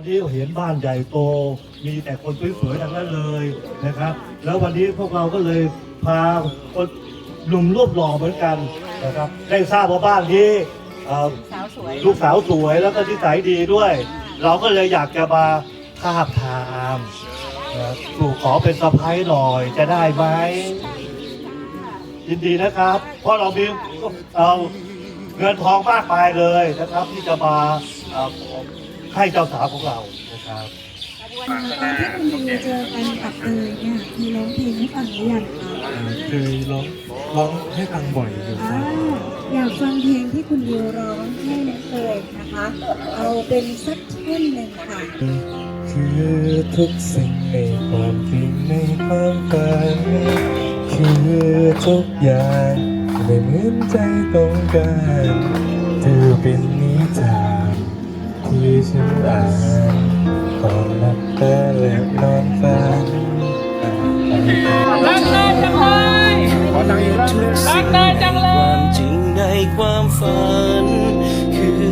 วันนี้เห็นบ้านใหญ่โต มีแต่คนสวยๆทั้งนั้นเลยนะครับ แล้ววันนี้พวกเราก็เลยพาคนหนุ่มรูปหล่อเหมือนกันนะครับ ได้ทราบว่าบ้านนี้เอ่อสาวสวยลูกสาวสวยแล้วก็นิสัยดีด้วย เราก็เลยอยากจะมาทาบทามนะถูกขอเป็นสะพ้ายหน่อยจะได้ไหมยินดีนะครับ เพราะเรามีเอ่อเงินทองมากมายเลยนะครับ ที่จะมาเอ่อ ให้เจ้าสาวของเรานะครับตอนที่คุณดิวเจอกันกับเตยเนี่ยมีร้องเพลงให้ฟังหรือยังคะเคยร้องร้องให้ฟังบ่อยอยู่คอ่ารับอยากฟังเพลงที่คุณดิวร้องให้น้องเตยนะคะ เอาเป็นสักท่อนหนึ่งค่ะ คือทุกสิ่งในความจริงในความฝันคือทุกอย่างไม่เหมือนใจต้องการเธอเป็นนิทาน ที่ฉันอ่านก่อนหลับตาและนอนฝันรักเนยจังเลยรักเนยจังเลยความจริงในความฝัน คือ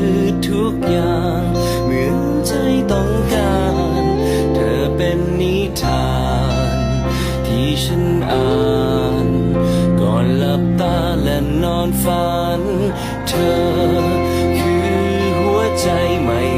ทุกอย่าง เหมือนใจต้องการ เธอเป็นนิทาน ที่ฉันอ่านก่อนหลับตาและนอนฝัน เธอ ใจไม่ว่าใ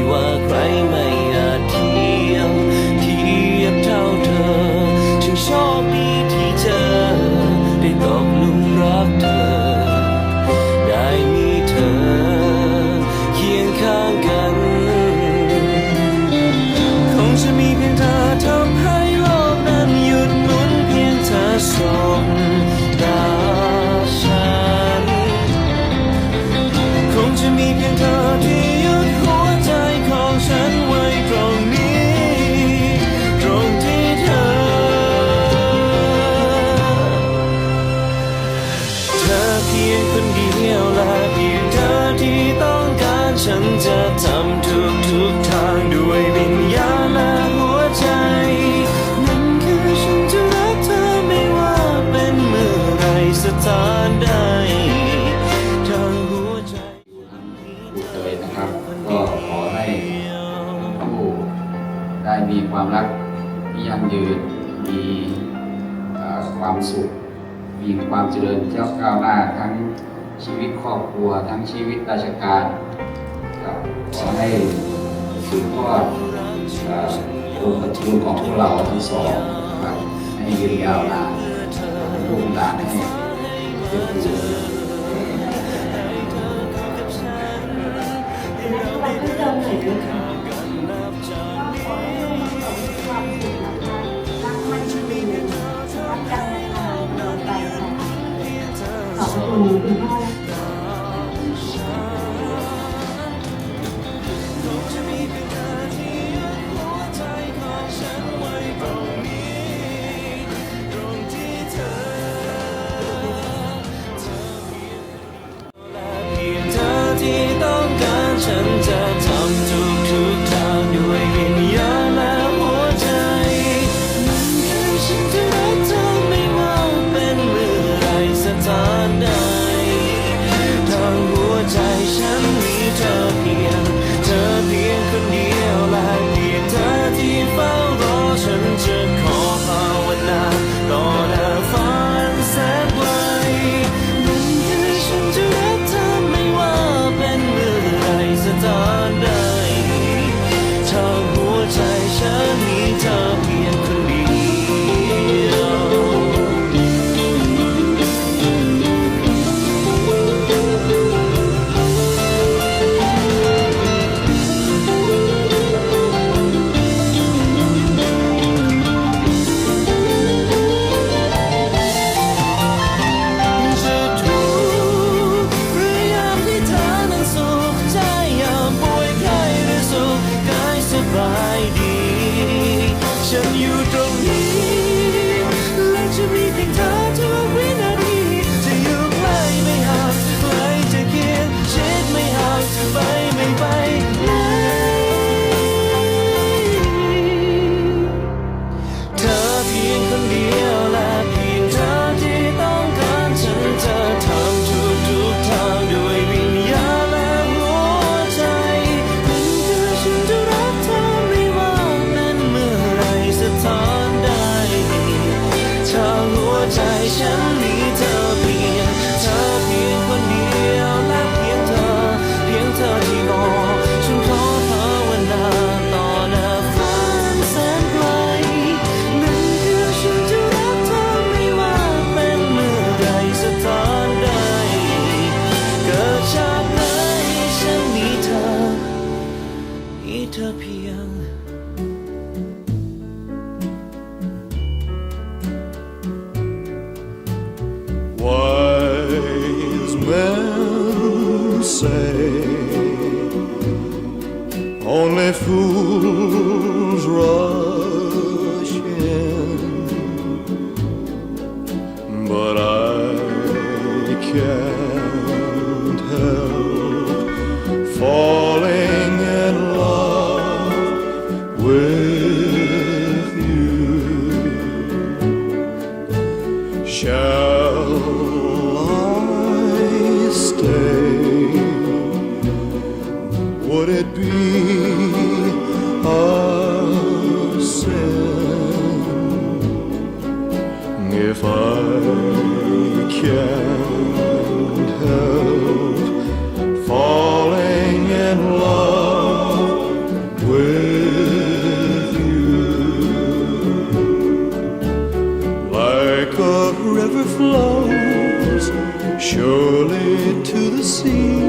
คร ความเจริญเจ้าก้าวหน้าทั้งชีวิตครอบครัว ทั้งชีวิตราชการครับขอให้สืบทอดอ่อองค์ตระกูลของพวกเราทั้งสองครับให้ยืนยาวนานเป็นลูกหลานให้เกิดอ Oh, only fools rush in, but I can't help falling in love with you. Shall I stay? Surely to the sea.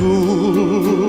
fool.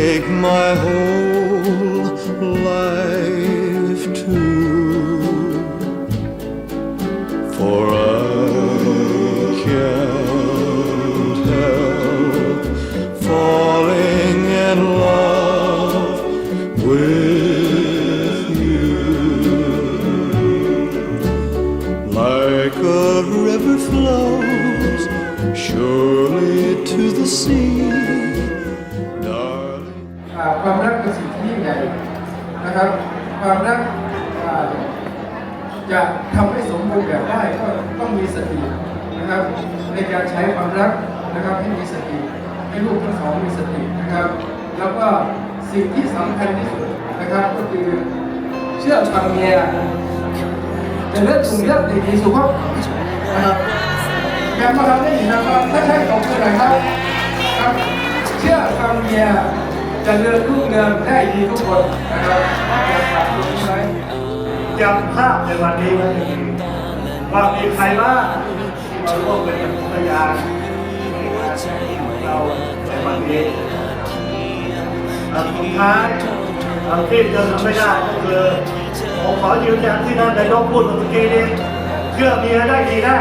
Take my whole life ความรักเป็นสิ่งที่ยิ่งใหญ่นะครับ ความรักจะทำให้สมบูรณ์แบบได้ก็ต้องมีสตินะครับในการใช้ความรักนะครับให้มีสติให้ลูกทั้งสองมีสตินะครับ แล้วก็สิ่งที่สำคัญที่สุดนะครับก็คือเชื่อฟังเมียจะเลือกถุงเลือกดีๆสุภาพนะครับแกมาทำได้ดีนะครับถ้าใช่ตกคืออะไรครับครับ เชื่อฟังเมีย จะเลือกลูกเรือนได้ดีทุกคนนะครับอย่าขาดตรงนี้ไว้จำภาพในวันนี้ไว้ให้ดีว่ามีใครบ้างที่มาร่วมเป็นพยานเราในวันนี้อันสุดท้ายอันที่จะทำไม่ได้ก็คือผมขอยืนยันที่ท่านนายกพูดเมื่อกี้นี้เชื่อเมียได้ดีแน่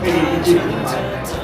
可以一起买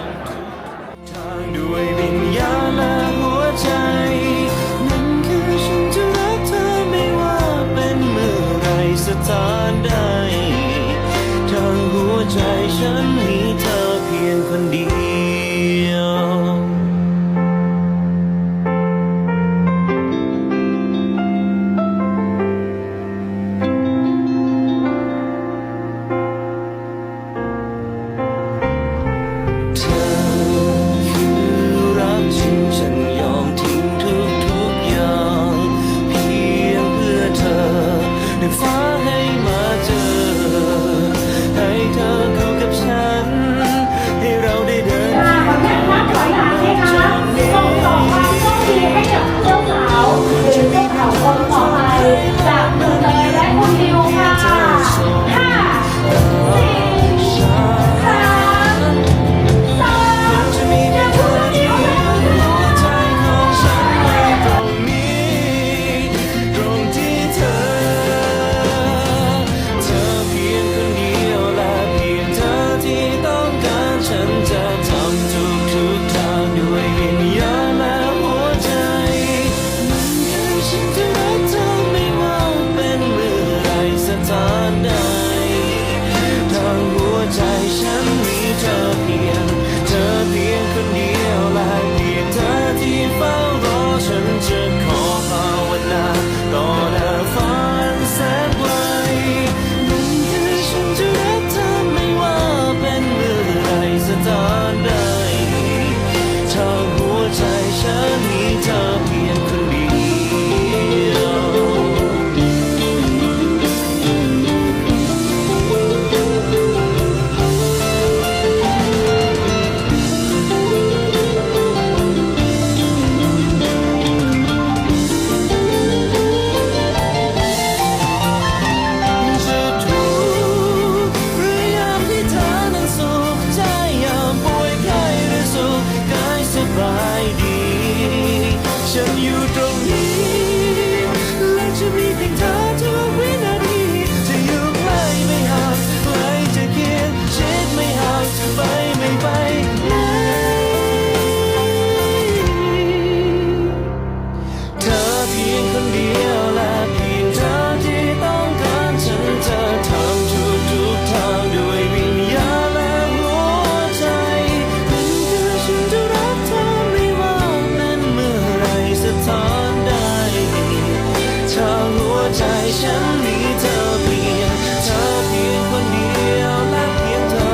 ฉันมีเธอเพียงเธอเพียงคนเดียวและเพียงเธอ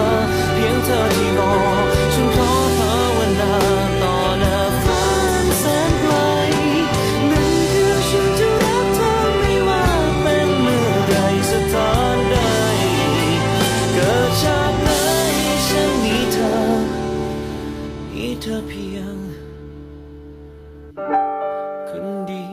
เพียงเธอที่รอฉันขอเภาวนาต่อหน้าฟ้าแสนไกลนั่นคือฉันจะรักเธอไม่ว่าเป็นเมื่อใดสถานใดเกิดจากไหนฉันมีเธอมีเธอเพียงคนเดียว